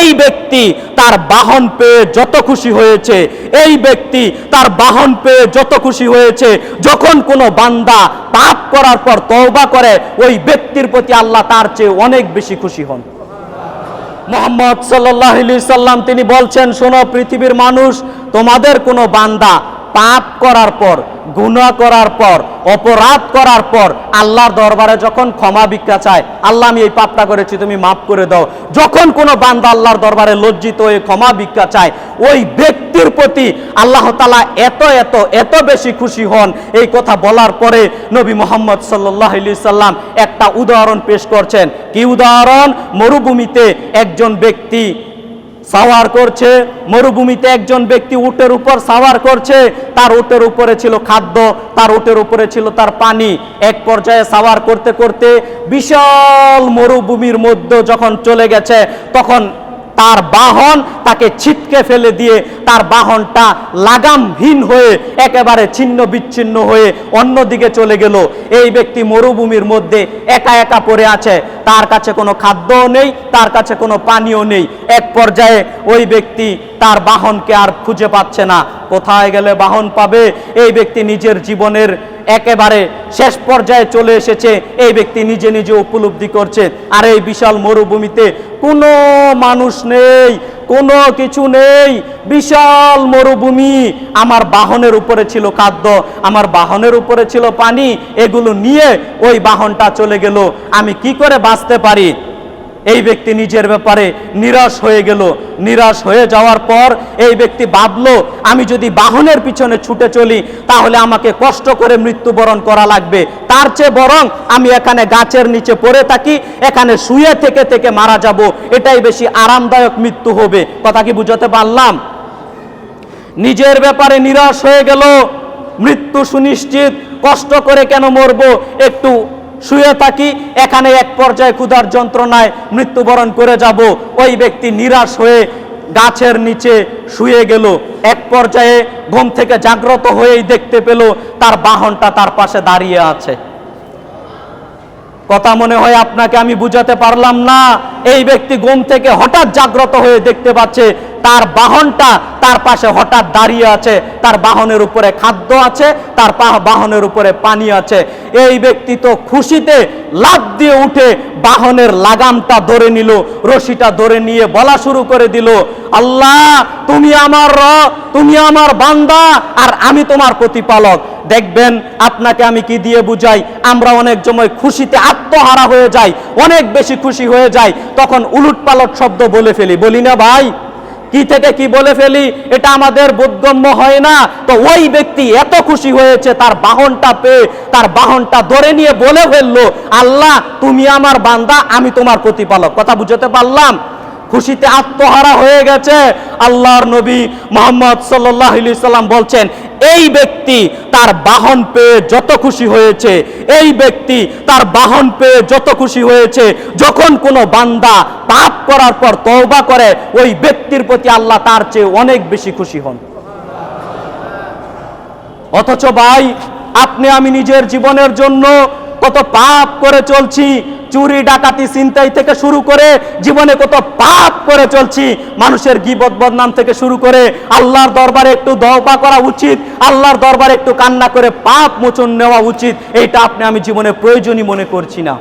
এই ব্যক্তি তার বাহন পেয়ে যত খুশি হয়েছে, এই ব্যক্তি তার বাহন পেয়ে যত খুশি হয়েছে, যখন কোনো বান্দা পাপ করার পর তওবা করে, ওই ব্যক্তির প্রতি আল্লাহ তার চেয়ে অনেক বেশি খুশি হন। মোহাম্মদ সাল্লাহ সাল্লাম তিনি বলছেন, শোনো পৃথিবীর মানুষ, তোমাদের কোনো বান্দা পাপ করার পর, গুনাহ করার পর, অপরাধ করার পর আল্লাহর দরবারে যখন ক্ষমা ভিক্ষা চায়, আল্লাহ, আমি এই পাপটা করেছি, তুমি মাফ করে দাও। যখন কোনো বান্দা আল্লাহর দরবারে লজ্জিত হয়ে ক্ষমা ভিক্ষা চায়, ওই ব্যক্তির প্রতি আল্লাহ তালা এত এত এত বেশি খুশি হন। এই কথা বলার পরে নবী মোহাম্মদ সাল্লাহ সাল্লাম একটা উদাহরণ পেশ করছেন। কি উদাহরণ? মরুভূমিতে একজন ব্যক্তি সাওয়ার করছে, মরুভূমিতে একজন ব্যক্তি উটের উপর সাওয়ার করছে, তার উটের উপরে ছিল খাদ্য, তার উটের উপরে ছিল তার পানি। এক পর্যায়ে সাওয়ার করতে করতে বিশাল মরুভূমির মধ্যে যখন চলে গেছে, তখন তার বাহন তাকে ছিটকে ফেলে দিয়ে তার বাহনটা লাগামহীন হয়ে একেবারে ছিন্ন বিচ্ছিন্ন হয়ে অন্যদিকে চলে গেল। এই ব্যক্তি মরুভূমির মধ্যে একা একা পড়ে আছে। তার কাছে কোনো খাদ্যও নেই, তার কাছে কোনো পানীয় নেই। এক পর্যায়ে ওই ব্যক্তি তার বাহনকে আর খুঁজে পাচ্ছে না। কোথায় গেলে বাহন পাবে? এই ব্যক্তি নিজের জীবনের একেবারে শেষ পর্যায়ে চলে এসেছে। এই ব্যক্তি নিজে নিজে উপলব্ধি করছে। আর এই বিশাল মরুভূমিতে কোনো মানুষ নেই, কোনো কিছু নেই। বিশাল মরুভূমি আমার বাহনের উপরে ছিল খাদ্য, আমার বাহনের উপরে ছিল পানি। এগুলো নিয়ে ওই বাহনটা চলে গেল। আমি কি করে বাঁচতে পারি? এই ব্যক্তি নিজের ব্যাপারে নিরাশ হয়ে গেল। নিরাশ হয়ে যাওয়ার পর এই ব্যক্তি ভাবলো, আমি যদি বাহনের পিছনে ছুটে চলি, তাহলে আমাকে কষ্ট করে মৃত্যুবরণ করা লাগবে। তার চেয়ে বরং আমি এখানে গাছের নিচে পড়ে থাকি, এখানে শুয়ে থেকে থেকে মারা যাব। এটাই বেশি আরামদায়ক মৃত্যু হবে। কথা কি বুঝাতে পারলাম? নিজের ব্যাপারে নিরাশ হয়ে গেল। মৃত্যু সুনিশ্চিত। কষ্ট করে কেন মরবো? একটু শুয়ে থাকি, এখানে এক পর্যায়ে ক্ষুধার যন্ত্রণায় মৃত্যুবরণ করে যাব। ওই ব্যক্তি নিরাশ হয়ে গাছের নিচে শুয়ে গেল। এক পর্যায়ে ঘুম থেকে জাগ্রত হয়েই দেখতে পেল, তার বাহনটা তার পাশে দাঁড়িয়ে আছে। কথা মনে হয় আপনাকে আমি বুঝাতে পারলাম না। এই ব্যক্তি ঘুম থেকে হঠাৎ জাগ্রত হয়ে দেখতে পাচ্ছে তার বাহনটা তার পাশে হঠাৎ দাঁড়িয়ে আছে। তার বাহনের উপরে খাদ্য আছে, তার বাহনের উপরে পানি আছে। এই ব্যক্তি তো খুশিতে লাভ দিয়ে উঠে বাহনের লাগামটা ধরে নিল, রশিটা ধরে নিয়ে বলা শুরু করে দিল, আল্লাহ, তুমি আমার র তুমি আমার বান্দা আর আমি তোমার প্রতিপালক। দেখবেন আপনাকে আমি কি দিয়ে বুঝাই? আমরা অনেক সময় খুশিতে আত্মহারা হয়ে যাই, অনেক বেশি খুশি হয়ে যাই, তখন উলুট পালট শব্দ বলে ফেলি। বলি না ভাই কি থেকে কি বলে ফেলি, এটা আমাদের বোধগম্য হয় না। তো ওই ব্যক্তি এত খুশি হয়েছে, তার বাহনটা পেয়ে, তার বাহনটা ধরে নিয়ে বলে ফেলল, আল্লাহ, তুমি আমার বান্দা, আমি তোমার প্রতিপালক। কথা বুঝতে পারলাম? খুশিতে আত্মহারা হয়ে গেছে। আল্লাহর নবী মোহাম্মদ সাল্লাহ সাল্লাম বলছেন এই ব্যক্তি তার বাহন পেয়ে যত খুশি হয়েছে, এই ব্যক্তি তার বাহন পেয়ে যত খুশি হয়েছে, যখন কোনো বান্দা পাপ করার পর তওবা করে, ওই ব্যক্তির প্রতি আল্লাহ তার চেয়ে অনেক বেশি খুশি হন। অথচ ভাই, আপনি আমি নিজের জীবনের জন্য কত পাপ করে চলছি, চুরি, ডাকাতি চিন্তাই থেকে শুরু করে জীবনে কত পাপ করে চলছি, মানুষের গিবদ বদনাম থেকে শুরু করে আল্লাহর দরবারে একটু দওবা করা উচিত, আল্লাহর দরবারে একটু কান্না করে পাপ মোচন নেওয়া উচিত, এইটা আপনি আমি জীবনে প্রয়োজনই মনে করছি না।